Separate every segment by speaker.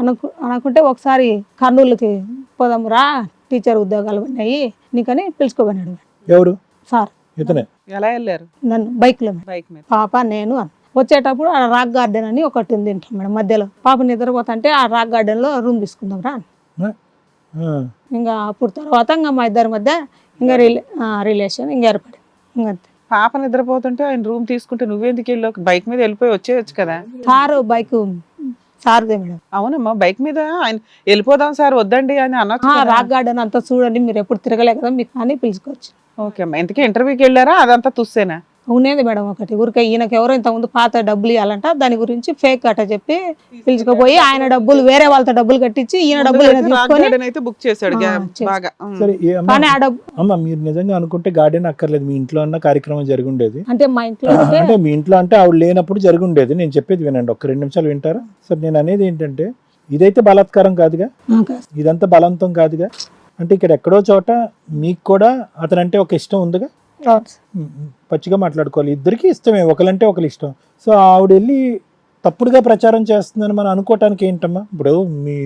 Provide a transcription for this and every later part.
Speaker 1: అనుకు అనుకుంటే ఒకసారి కర్నూలుకి పోదాం రా టీచర్ ఉద్యోగాలు ఉన్నాయి నీకని పిలుచుకోబోయినాడు
Speaker 2: ఎవరు?
Speaker 1: సార్.
Speaker 2: ఇతనే?
Speaker 3: ఎలా వెళ్ళారు?
Speaker 1: నన్ను బైక్లో
Speaker 3: బైక్ మీద.
Speaker 1: పాప నేను. వచ్చేటప్పుడు ఆ రాక్ గార్డెన్ అని ఒకటి ఉంది ఇంట్లో మేడం మధ్యలో. పాప నిద్రపోతుంటే ఆ రాక్ గార్డెన్లో రూమ్ తీసుకుందాం రా. ఇంకా అప్పుడు తర్వాత ఇంకా మా ఇద్దరి మధ్య ఇంకా రిలే రిలేషన్ ఇంకా ఏర్పడింది ఇంకా అంతే.
Speaker 3: పాప నిద్రపోతుంటే ఆయన రూమ్ తీసుకుంటే నువ్వెందుకు వెళ్ళావు? బైక్ మీద వెళ్ళిపోయి వచ్చేయచ్చు కదా.
Speaker 1: కారు బైక్ సార్దే మేడం.
Speaker 3: అవునమ్మా బైక్ మీద ఆయన వెళ్ళిపోదాం సార్ వద్దండి అని కదా.
Speaker 1: రాక్ గార్డెన్ అంతా చూడండి మీరు ఎప్పుడు తిరగలే కదా మీకు అని పిలుచుకోవచ్చు.
Speaker 3: ఓకే అమ్మా ఇంతకీ ఇంటర్వ్యూకి వెళ్ళారా? అదంతా తుస్సేనా?
Speaker 1: ఉన్నది మేడం ఒకటి. ఊరికే ఈయనకి ఎవరో ఇంతకుముందు పాత డబ్బులు ఇవ్వాలంట దాని గురించి ఫేక్ అట చెప్పి పిలుచుకుపోయి ఆయన డబ్బులు వేరే వాళ్ళతో డబ్బులు కట్టించి ఈయన డబ్బులు
Speaker 3: బుక్ చేశాడు
Speaker 2: అమ్మ
Speaker 1: కానీ ఆ డబ్బు
Speaker 2: అమ్మ మీరు నిజంగా అనుకుంటే గార్డెన్ అక్కర్లేదు. మీ ఇంట్లో అన్న కార్యక్రమం జరిగి ఉండేది
Speaker 1: అంటే మా ఇంట్లో
Speaker 2: అంటే మీ ఇంట్లో అంటే ఆవిడ లేనప్పుడు జరిగి ఉండేది నేను చెప్పేది వినండి. ఒక రెండు నిమిషాలు వింటారా? సరే నేను అనేది ఏంటంటే ఇదైతే బలాత్కారం కాదుగా? ఇదంతా బలవంతం కాదుగా? అంటే ఇక్కడ ఎక్కడో చోట మీకు కూడా అతనంటే ఒక ఇష్టం ఉందిగా? పచ్చిగా మాట్లాడుకోవాలి. ఇద్దరికి ఇష్టమే ఒకలంటే ఒకరి ఇష్టం. సో ఆవిడ వెళ్ళి తప్పుడుగా ప్రచారం చేస్తుందని మనం అనుకోవటానికి ఏంటమ్మా? ఇప్పుడు మీ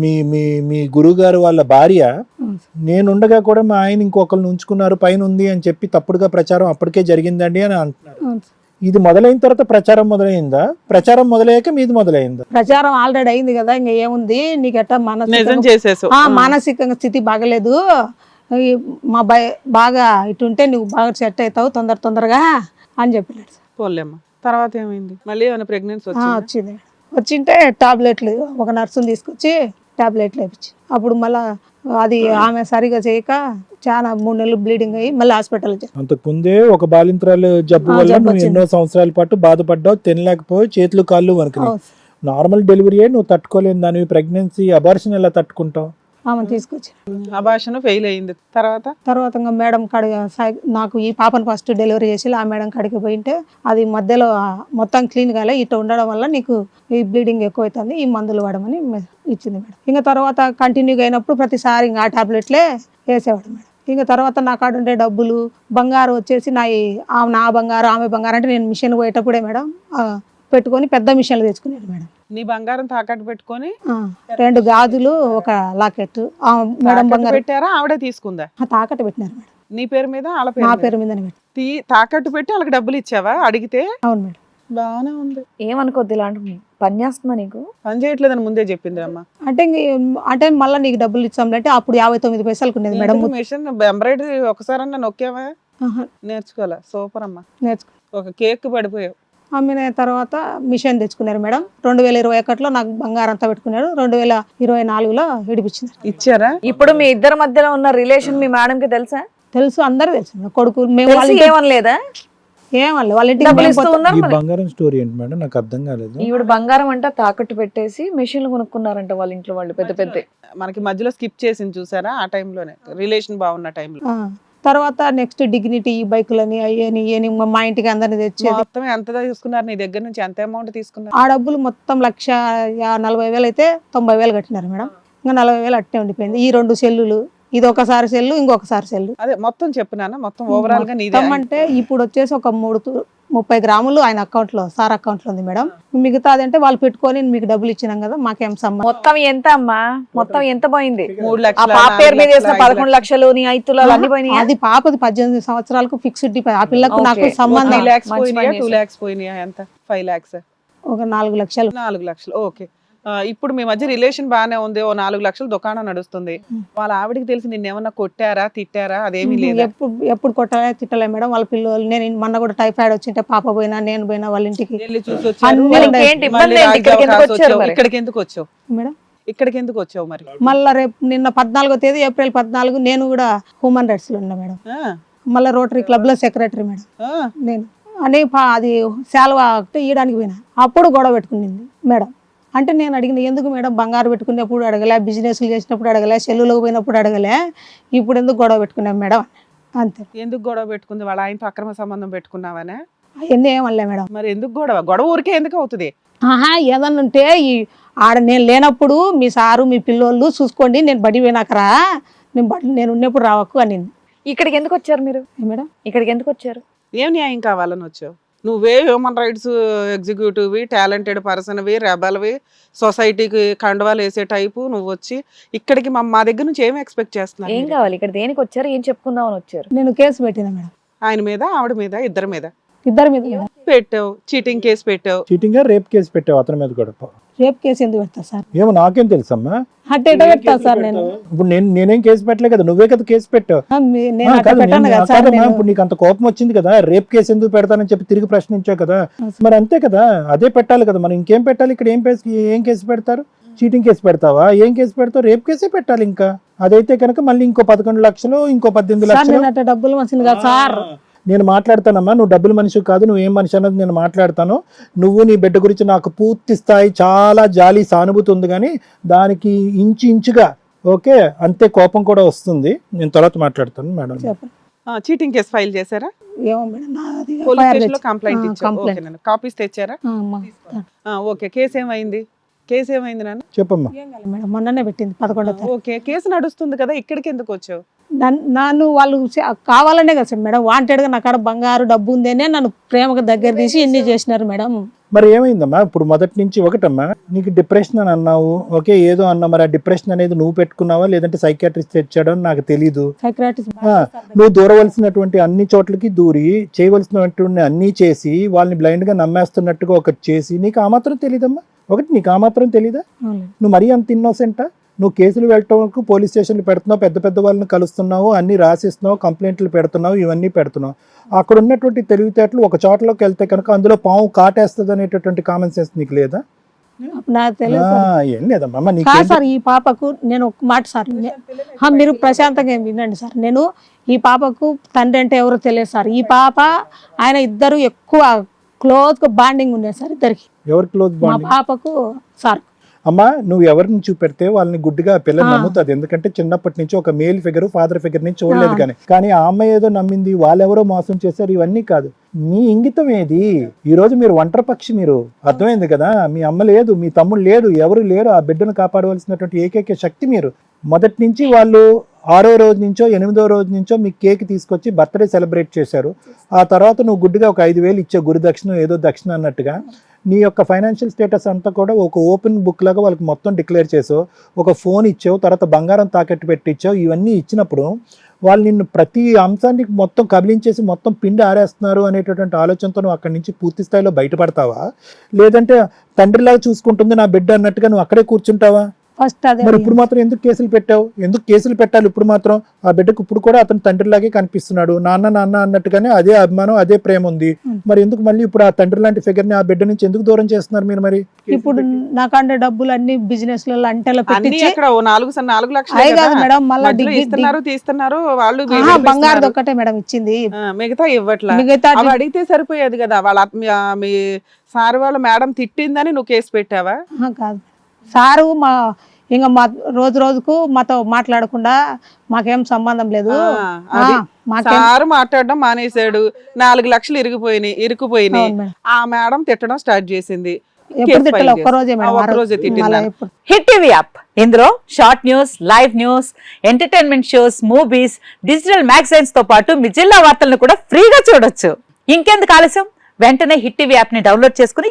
Speaker 2: మీ మీ మీ గురువుగారు వాళ్ళ భార్య. నేనుండగా కూడా మా ఆయన ఇంకొకరిని ఉంచుకున్నారు పైన ఉంది అని చెప్పి తప్పుడుగా ప్రచారం అప్పటికే జరిగిందండి అని అంటున్నారు. ఇది మొదలైన తర్వాత ప్రచారం మొదలైందా? ప్రచారం మొదలయ్యాక మీది మొదలైందా?
Speaker 1: ప్రచారం ఆల్రెడీ అయింది కదా ఇంకా ఏముంది? నీకు
Speaker 3: నిజం
Speaker 1: మానసిక మానసికంగా స్థితి బాగలేదు. మా బై బాగా ఇటుంటే నువ్వు బాగా సెట్ అవుతావు తొందర తొందరగా అని చెప్పినాడు సార్.
Speaker 3: పోలేమ్మా తర్వాత ఏమైంది? మళ్ళీ ఏమైనా ప్రెగ్నెన్సీ వచ్చింది?
Speaker 1: వచ్చింది. వచ్చింటే టాబ్లెట్లు ఒక నర్సుని తీసుకొచ్చి టాబ్లెట్లు వేపించి. అప్పుడు మళ్ళా అది ఆమె సరిగా చేయక చాలా మూడు నెలలు బ్లీడింగ్ అయ్యి మళ్ళీ హాస్పిటల్
Speaker 2: అంతకు ముందే ఒక బాలింత్రాలు జబ్బు వల్ల నువ్వు. ఎన్నో సంవత్సరాల పాటు బాధపడ్డావు తినలేకపోయి చేతులు కాళ్ళు వణికినాయి. నార్మల్ డెలివరీ నువ్వు తట్టుకోలేని దానివి. ప్రెగ్నెన్సీ అబార్షన్ ఎలా తట్టుకుంటావు?
Speaker 1: ఆమె తీసుకొచ్చి
Speaker 3: అభాషణ ఫెయిల్ అయింది. తర్వాత?
Speaker 1: తర్వాత ఇంకా మేడం కాడికి సై- నాకు ఈ పాపను ఫస్ట్ డెలివరీ చేసి ఆ మేడం కాడికి పోయింటే అది మధ్యలో మొత్తం క్లీన్ కాలే ఇట్లా ఉండడం వల్ల నీకు ఈ బ్లీడింగ్ ఎక్కువ అవుతుంది ఈ మందులు వాడమని ఇచ్చింది మేడం. ఇంకా తర్వాత కంటిన్యూగా అయినప్పుడు ప్రతిసారి ఇంకా ఆ టాబ్లెట్లే వేసేవాడు మేడం. ఇంకా తర్వాత నా కాడ ఉండే డబ్బులు బంగారు వచ్చేసి నా నా బంగారు ఆమె బంగారు అంటే నేను మిషన్ పోయేటప్పుడే మేడం పెట్టుకొని పెద్ద మిషన్లు తెచ్చుకునేది మేడం.
Speaker 3: నీ బంగారం తాకట్టు పెట్టుకొని
Speaker 1: ఆ, రెండు గాజులు ఒక లాకెట్ ఆ మేడం
Speaker 3: తాకట్టు
Speaker 1: బంగారు.
Speaker 3: పెట్టారా? ఆవిడే తీసుకుందా?
Speaker 1: ఆ, తాకట్టు పెట్టినారు మేడం.
Speaker 3: నీ పేరు మీద వాళ్ళ పేరు
Speaker 1: నా
Speaker 3: మీద?
Speaker 1: పేరు మీదనే పెట్టి
Speaker 3: తీ తాకట్టు పెట్టి వాళ్ళకి డబ్బులు ఇచ్చావా? అడిగితే?
Speaker 1: అవును మేడం.
Speaker 3: బాగానే ఉంది.
Speaker 4: ఏమనుకోద్ది ఇలాంటి పని? చేస్తుందా నీకు?
Speaker 3: పని చేయట్లేదని ముందే చెప్పింది అమ్మ
Speaker 1: అంటే ఇంక- అంటే మళ్ళీ నీకు డబ్బులు ఇచ్చాంలంటే అప్పుడు యాభై తొమ్మిది పైసలకు ఉండేది మేడం.
Speaker 3: మిషన్? ఎంబ్రాయిడరీ ఒకసారన్నా నొక్కావా?
Speaker 1: ఆహా,
Speaker 3: నేర్చుకోవాలా? సూపర్ అమ్మా
Speaker 1: నేర్చుకో.
Speaker 3: ఒక కేక్ పడిపోయావు.
Speaker 1: అమ్మిన తర్వాత మిషన్ తెచ్చుకున్నారు మేడం. రెండు వేల ఇరవై ఒకటిలో నాకు బంగారం అంతా పెట్టుకున్నారు. రెండు వేల ఇరవై నాలుగులో విడిపించినారు
Speaker 3: ఇచ్చారా?
Speaker 4: ఇప్పుడు మీ ఇద్దరి మధ్యలో ఉన్న రిలేషన్ మీ మేడం కి తెలుసా?
Speaker 1: తెలుసు అందరూ తెలుసు. కొడుకు మేము
Speaker 4: ఏమనలేదా?
Speaker 1: ఏమన్నా వాళ్ళ ఇంటికి
Speaker 4: డబ్బులు
Speaker 1: మేము
Speaker 4: ఇస్తూ
Speaker 1: పోతే-
Speaker 4: ఉన్నారు
Speaker 2: ఈ
Speaker 4: మరి.
Speaker 2: బంగారం స్టోరీ ఏంటి మేడం? నాకు అర్థం కాలేదు.
Speaker 4: ఈవిడ బంగారం అంట తాకట్టు పెట్టేసి మిషన్లు కొనుక్కున్నారంట వాళ్ళ ఇంట్లో వాళ్ళు పెద్ద పెద్ద.
Speaker 3: మనకి మధ్యలో స్కిప్ చేసింది చూసారా? ఆ టైంలోనే రిలేషన్ బాగున్న టైంలో
Speaker 1: ఆ, తర్వాత నెక్స్ట్ డిగ్నిటీ ఈ బైకులని అయ్యని ఇయ్యని మా- మా ఇంటికి అందరిని తెచ్చేది.
Speaker 3: మొత్తం ఎంత తీసుకున్నారు నీ దగ్గర నుంచి ఎంత అమౌంట్ తీసుకున్నారు.
Speaker 1: ఆ డబ్బులు మొత్తం లక్ష నలభై వేలు అయితే తొంభై వేలు కట్టినారు మేడం. ఇంకా నలభై వేలు అట్టే ఉండిపోయింది. ఈ రెండు సెల్లులు ఇది ఒకసారి సెల్లు ఇంకొకసారి సెల్లు.
Speaker 3: అదే మొత్తం చెప్పునానా? మొత్తం ఓవరాల్గా
Speaker 1: మొత్తం అంటే ఇప్పుడు వచ్చేసి ఒక మూడు ముప్పై గ్రాములు ఆయన అకౌంట్లో సార్ అకౌంట్లో ఉంది మేడం. మిగతా అదంటే వాళ్ళు పెట్టుకొని మీకు డబ్బులు ఇచ్చినాం కదా మాకేం సంబంధం?
Speaker 4: మొత్తం ఎంత అమ్మా? మొత్తం ఎంత పోయింది?
Speaker 3: మూడు
Speaker 4: ఆ పాప పేరు మీద వేసిన
Speaker 3: లక్షల,
Speaker 4: పదకొండు లక్షలు నీ ఐదు తులాలు అన్ని పోయినాయా?
Speaker 1: అది పాపది పద్దెనిమిది సంవత్సరాలకు ఫిక్స్డ్ డిపాజిట్ ఆ పిల్లకు నాకు. సంబంధం.
Speaker 3: టూ పోయినాయా? ఎంత? ఫైవ్ లాక్స్
Speaker 1: ఒక నాలుగు లక్షలు.
Speaker 3: నాలుగు లక్షలు ఓకే. ఇప్పుడు మీ మధ్య రిలేషన్ బాగానే ఉంది. ఓ నాలుగు లక్షలు దుకాణం నడుస్తుంది. వాళ్ళ ఆవిడకి తెలిసి నిన్న ఏమన్నా కొట్టారా తిట్టారా? అదేమీ లేదా?
Speaker 1: ఎప్పుడు ఎప్పుడు కొట్టలే తిట్టలే మేడం. వాళ్ళ పిల్లలు నేను మొన్న కూడా టైఫాయిడ్ వచ్చింటే పాప పోయినా నేను పోయినా వాళ్ళ ఇంటికి?
Speaker 4: ఇక్కడికి ఎందుకు
Speaker 3: వచ్చావు.
Speaker 4: మరి?
Speaker 3: ఇక్కడికి ఎందుకు వచ్చావు?
Speaker 1: మేడం?
Speaker 3: ఇక్కడికి ఎందుకు వచ్చావు మరి?
Speaker 1: మళ్ళీ రేపు నిన్న పద్నాలుగో తేదీ ఏప్రిల్ పద్నాలుగు నేను కూడా హ్యూమన్ రైట్స్లో ఉన్నా మేడం.
Speaker 3: ఆ,
Speaker 1: మళ్ళీ రోటరీ క్లబ్లో సెక్రటరీ మేడం.
Speaker 3: ఆ,
Speaker 1: నేను అని పా- అది శాలువా ఇయడానికి పోయినా. అప్పుడు గొడవ పెట్టుకునింది మేడం. అంటే నేను అడిగిన ఎందుకు మేడం బంగారు పెట్టుకునేప్పుడు అడగలే బిజినెస్లు చేసినప్పుడు అడగలే సెల్లులకు పోయినప్పుడు అడగలే ఇప్పుడు ఎందుకు గొడవ పెట్టుకున్నాం మేడం? అంతే.
Speaker 3: ఎందుకు గొడవ పెట్టుకుంది? వాళ్ళ ఆయనతో అక్రమ సంబంధం పెట్టుకున్నావనే?
Speaker 1: అవన్నీ ఏమనలే మేడం.
Speaker 3: మరి ఎందుకు గొడవ? గొడవ ఊరికే ఎందుకు అవుతుంది?
Speaker 1: ఆహా ఏదన్నా ఉంటే ఈ ఆడ నేను లేనప్పుడు మీ సారు మీ పిల్లోళ్ళు చూసుకోండి నేను బడి పోయినాకరా నేను బడి నేను ఉన్నప్పుడు రావకు అనింది.
Speaker 4: ఇక్కడికి ఎందుకు వచ్చారు మీరు?
Speaker 1: ఏ మేడం?
Speaker 4: ఇక్కడికి ఎందుకు వచ్చారు?
Speaker 3: ఏం న్యాయం కావాలని వచ్చావు? నువ్వే హ్యూమన్ రైట్స్ ఎగ్జిక్యూటివ్వి టాలెంటెడ్ పర్సన్వి రెబల్వి సొసైటీకి కండువాలు వేసే టైపు నువ్వు వచ్చి ఇక్కడికి మా మా దగ్గర నుంచి ఏమి ఎక్స్పెక్ట్ చేస్తున్నారు
Speaker 4: ఏం? కావాలి? ఇక్కడ దేనికి వచ్చారు? ఏం చెప్పుకుందామని వచ్చారు?
Speaker 1: నేను కేసు పెట్టిన మేడం.
Speaker 3: ఆయన మీద ఆవిడ మీద ఇద్దరి మీద.
Speaker 1: ఇద్దరి మీద
Speaker 3: పెట్టావు. చీటింగ్ కేసు పెట్టావు.
Speaker 2: చీటింగ్గా రేప్ కేసు పెట్టావు. అతని మీద కూడా
Speaker 1: రేప్ కేసు ఎందుకు పెడతా సార్?
Speaker 2: ఏమో నాకేం తెలుసమ్మా?
Speaker 1: అట్ట ఎట పెడతా సార్ నేను?
Speaker 2: ఇప్పుడు నేను నేనేం కేసు పెట్టలే కదా నువ్వే కదా కేసు పెట్టావు.
Speaker 1: నేను
Speaker 2: ఆ,
Speaker 1: అట్ట
Speaker 2: కాదు,
Speaker 1: పెట్టాను
Speaker 2: నేను-
Speaker 1: కదా సార్
Speaker 2: కాదమ్మా,
Speaker 1: నేను.
Speaker 2: ఇప్పుడు నీకు అంత కోపం వచ్చింది కదా రేప్ కేసు ఎందుకు పెడతానని చెప్పి తిరిగి ప్రశ్నించావు కదా. మరి అంతే కదా అదే పెట్టాలి కదా మనం ఇంకేం పెట్టాలి? ఇక్కడ ఏం కేసు ఏం కేసు పెడతారు? చీటింగ్ కేసు పెడతావా? ఏం కేసు పెడతావు? రేప్ కేసే పెట్టాలి ఇంకా. అదైతే కనుక మళ్ళీ ఇంకో పదకొండు లక్షలు ఇంకో పద్దెనిమిది
Speaker 1: సార్
Speaker 2: లక్షలు.
Speaker 1: నేను అట్ట డబ్బులు మనిషిని కదా సార్.
Speaker 2: నేను మాట్లాడతానమ్మా నువ్వు డబ్బులు మనిషి కాదు నువ్వు ఏం మనిషి అన్నది నేను మాట్లాడతాను. నువ్వు నీ బిడ్డ గురించి నాకు పూర్తి స్థాయి చాలా జాలి సానుభూతి ఉంది కానీ దానికి ఇంచు ఇంచుగా ఓకే అంతే కోపం కూడా వస్తుంది. నేను తర్వాత మాట్లాడతాను మేడం.
Speaker 3: చీటింగ్ కేసు ఫైల్ చేశారా?
Speaker 1: ఏమో మేడం
Speaker 3: కంప్లైంట్ కాపీస్ తెచ్చారా?
Speaker 1: ఆ, అమ్మా.
Speaker 3: ఆ, ఓకే కేసు ఏమైంది? కేసు ఏమైంది నాన్న?
Speaker 2: చెప్పమ్మా.
Speaker 1: మేడం మొన్ననే పెట్టింది పదకొండో తారీఖు.
Speaker 3: ఓకే కేసు నడుస్తుంది కదా ఇక్కడికి ఎందుకు వచ్చావు?
Speaker 1: నన్ను- నన్ను వాళ్ళు చే- కావాలనే కదా సార్ మేడం వాంటెడ్గా నా కాడ బంగారు డబ్బు ఉందేనే నన్ను ప్రేమగా దగ్గర తీసి ఎన్ని చేసినారు మేడం?
Speaker 2: మరి ఏమైందమ్మా? ఇప్పుడు మొదటి నుంచి ఒకటమ్మా? నీకు డిప్రెషన్ అని అన్నావు ఓకే ఏదో అన్నా మరి ఆ డిప్రెషన్ అనేది నువ్వు పెట్టుకున్నావా లేదంటే సైకాట్రిస్ట్ తెచ్చాడో నాకు తెలీదు.
Speaker 1: సైక్రాటిస్ట్
Speaker 2: ఆ, నువ్వు దూరవలసినటువంటి అన్ని చోట్లకి దూరి చేయవలసినటువంటి అన్ని చేసి వాళ్ళని బ్లైండ్గా నమ్మేస్తున్నట్టుగా ఒకటి చేసి నీకు ఆ మాత్రం తెలీదమ్మా? ఒకటి నీకు ఆ మాత్రం తెలీదా? నువ్వు మరీ అంత ఇన్నోసెంటా నువ్వు కేసులు వెళ్ళటంకు పోలీస్ స్టేషన్లు పెడుతున్నావు పెద్ద పెద్ద వాళ్ళని కలుస్తున్నావు అన్ని రాసిస్తున్నావు కంప్లైంట్లు పెడుతున్నావు ఇవన్నీ పెడుతున్నావు. అక్కడ ఉన్నటువంటి తెలివితేటలు ఒక చోటలోకి వెళ్తే కనుక అందులో పాము కాటేస్తుంది అనేటటువంటి కామన్ సెన్స్ నీకు లేదా. ఏం లేదమ్మా
Speaker 1: సార్ ఈ పాపకు నేను ఒక మాట సార్ మీరు ప్రశాంతంగా వినండి సార్. నేను ఈ పాపకు తండ్రి అంటే ఎవరో తెలియదు సార్. ఈ పాప ఆయన ఇద్దరు ఎక్కువ క్లోజ్ బాండింగ్ ఉండేది సార్ ఇద్దరికి.
Speaker 2: ఎవరి క్లోజ్
Speaker 1: మా పాపకు సార్
Speaker 2: అమ్మా నువ్వు ఎవరిని చూపెడితే వాళ్ళని గుడ్డిగా ఆ పిల్ల
Speaker 1: ఆ.
Speaker 2: నమ్ముతుంది ఎందుకంటే చిన్నప్పటి నుంచి ఒక మేల్ ఫిగర్ ఫాదర్ ఫిగర్ని చూడలేదు కానీ. కానీ ఆ అమ్మాయి ఏదో నమ్మింది వాళ్ళెవరో మోసం చేశారు ఇవన్నీ కాదు. మీ ఇంగితం ఏది? ఈ రోజు మీరు ఒంటరి పక్షి మీరు. అర్థమైంది కదా? మీ అమ్మ లేదు మీ తమ్ముడు లేడు ఎవరు లేరు ఆ బిడ్డను కాపాడవలసినటువంటి ఏకైక శక్తి మీరు. మొదటి నుంచి వాళ్ళు ఆరో రోజు నుంచో ఎనిమిదో రోజు నుంచో మీకు కేక్ తీసుకొచ్చి బర్త్డే సెలబ్రేట్ చేశారు. ఆ తర్వాత నువ్వు గుడ్డిగా ఒక ఐదు వేలు ఇచ్చే గురు దక్షిణ ఏదో దక్షిణ అన్నట్టుగా నీ యొక్క ఫైనాన్షియల్ స్టేటస్ అంతా కూడా ఒక ఓపెన్ బుక్ లాగా వాళ్ళకి మొత్తం డిక్లేర్ చేసావు. ఒక ఫోన్ ఇచ్చావు తర్వాత బంగారం తాకట్టు పెట్టించావు ఇవన్నీ ఇచ్చినప్పుడు వాళ్ళు నిన్ను ప్రతి అంశానికి మొత్తం కబిలించేసి మొత్తం పిండి ఆరేస్తున్నారు అనేటటువంటి ఆలోచనతో నువ్వు అక్కడి నుంచి పూర్తి స్థాయిలో బయటపడతావా? లేదంటే తండ్రిలాగా చూసుకుంటుంది నా బిడ్డ అన్నట్టుగా నువ్వు అక్కడే కూర్చుంటావా?
Speaker 1: ఫస్ట్ అదే
Speaker 2: మరి ఇప్పుడు మాత్రం ఎందుకు కేసులు పెట్టావు? ఎందుకు కేసులు పెట్టాలి ఇప్పుడు మాత్రం? ఆ బిడ్డకు ఇప్పుడు కూడా అతను తండ్రిలాగే కనిపిస్తున్నాడు. నాన్న నాన్న అన్నట్టుగానే అదే అభిమానం అదే ప్రేమ ఉంది. మరి ఎందుకు మళ్ళీ ఇప్పుడు ఆ తండ్రి లాంటి ఫిగర్ని ఆ బిడ్డ నుంచి ఎందుకు దూరం చేస్తున్నారు మీరు మరి?
Speaker 1: ఇప్పుడు నాకంటే డబ్బులు అన్ని బిజినెస్లలో అంటెలో
Speaker 3: అక్కడ ఓ నాలుగు స- నాలుగు లక్షలు
Speaker 1: కాదు మేడం మళ్ళీ డిగ్రీ
Speaker 3: ఇస్తున్నారు తీస్తున్నారు వాళ్ళు
Speaker 1: బంగారు. ఒక్కటే మేడం ఇచ్చింది.
Speaker 3: మిగతా ఇవ్వట్లా.
Speaker 1: మిగతా
Speaker 3: అవి అడిగితే సరిపోయేది కదా. వాళ్ళ మీ- సార్ వాళ్ళ మేడం తిట్టిందని నువ్వు కేసు పెట్టావా?
Speaker 1: కాదు. సారు మా ఇంకా మా రోజు రోజుకు మాతో మాట్లాడకుండా మాకేం సంబంధం లేదు.
Speaker 3: సార్ మాట్లాడడం మానేశాడు. నాలుగు లక్షలు ఇరిగిపోయినాయి ఇరుకుపోయినాయి. ఆ మేడం తిట్టడం స్టార్ట్ చేసింది.
Speaker 5: Hit TV app. ఇందులో short news live news entertainment shows movies digital మ్యాగజైన్స్తో పాటు మీ జిల్లా వార్తలను కూడా ఫ్రీగా చూడొచ్చు. ఇంకెందుకు ఆలస్యం? వెంటనే హిట్ టీవీ యాప్ని డౌన్లోడ్ చేసుకుని